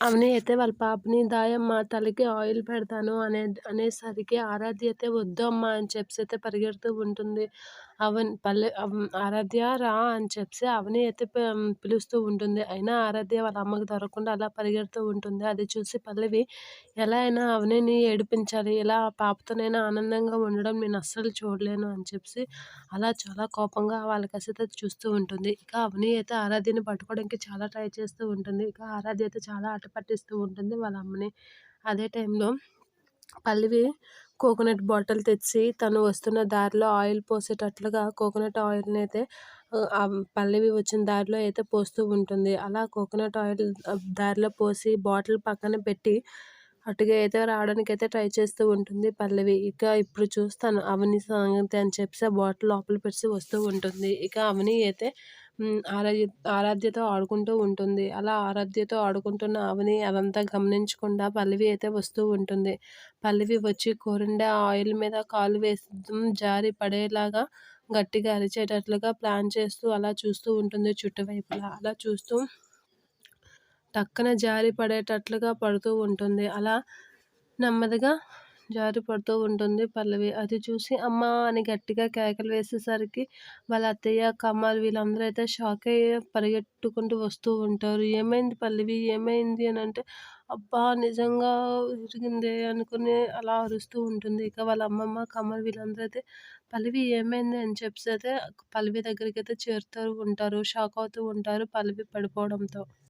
అవని అయితే వాళ్ళ పాపని దాయమ్మ తలకి ఆయిల్ పెడతాను అనే అనేసరికి ఆరాధ్య అయితే వద్దు అమ్మా అని చెప్పి అయితే పరిగెడుతూ ఉంటుంది. అవన్ పల్లె ఆరాధ్య రా అని చెప్పి అవని అయితే పిలుస్తూ ఉంటుంది. అయినా ఆరాధ్య వాళ్ళ అమ్మకి దొరకకుండా అలా పరిగెడుతూ ఉంటుంది. అది చూసి పల్లవి ఎలా అయినా అవనిని ఏడిపించాలి. ఇలా పాపతోనైనా ఆనందంగా ఉండడం నేను అస్సలు చూడలేను అని చెప్పి అలా చాలా కోపంగా వాళ్ళ కసితో చూస్తూ ఉంటుంది. ఇక అవని అయితే ఆరాధ్యని పట్టుకోవడానికి చాలా ట్రై చేస్తూ ఉంటుంది. ఇక ఆరాధ్య అయితే చాలా ఆట పట్టిస్తూ ఉంటుంది వాళ్ళ అమ్మని. అదే టైంలో పల్లవి కోకోనట్ బాటిల్ తెచ్చి తను వస్తున్న దారిలో ఆయిల్ పోసేటట్లుగా కోకోనట్ ఆయిల్ని అయితే పల్లవి వచ్చిన దారిలో అయితే పోస్తూ ఉంటుంది. అలా కోకోనట్ ఆయిల్ దారిలో పోసి బాటిల్ పక్కన పెట్టి అటుగా అయితే రావడానికి అయితే ట్రై చేస్తూ ఉంటుంది పల్లవి. ఇక ఇప్పుడు చూస్తాను అవని సంగతి అని చెప్పి ఆ బాటిల్ లోపల పెట్టి వస్తూ ఉంటుంది. ఇక అవని అయితే ఆరాధ్య ఆరాధ్యతో ఆడుకుంటూ ఉంటుంది. అలా ఆరాధ్యతో ఆడుకుంటున్న అవని అదంతా గమనించకుండా పల్లవి అయితే వస్తూ ఉంటుంది. పల్లవి వచ్చి కోరిండే ఆయిల్ మీద కాలు వేసి జారి పడేలాగా గట్టిగా అరిచేటట్లుగా ప్లాన్ చేస్తూ అలా చూస్తూ ఉంటుంది చుట్టువైపులా అలా చూస్తూ టక్కన జారి పడేటట్లుగా పడుతూ ఉంటుంది. అలా నెమ్మదిగా జారి పడుతూ ఉంటుంది పల్లవి. అది చూసి అమ్మ అని గట్టిగా కేకలు వేసేసరికి వాళ్ళ అత్తయ్య కమ్మాలు వీళ్ళందరూ అయితే షాక్ అయ్యి పరిగెట్టుకుంటూ వస్తూ ఉంటారు. ఏమైంది పల్లవి? ఏమైంది? అని అంటే అబ్బా నిజంగా విరిగిందే అనుకుని అలా అరుస్తూ ఉంటుంది. ఇక వాళ్ళ అమ్మమ్మ కమల్ వీళ్ళందరూ అయితే పల్లవి ఏమైంది? అని చెప్పి అయితే పల్లవి దగ్గరికి అయితే చేరుతూ ఉంటారు. షాక్ అవుతూ ఉంటారు పల్లవి పడిపోవడంతో.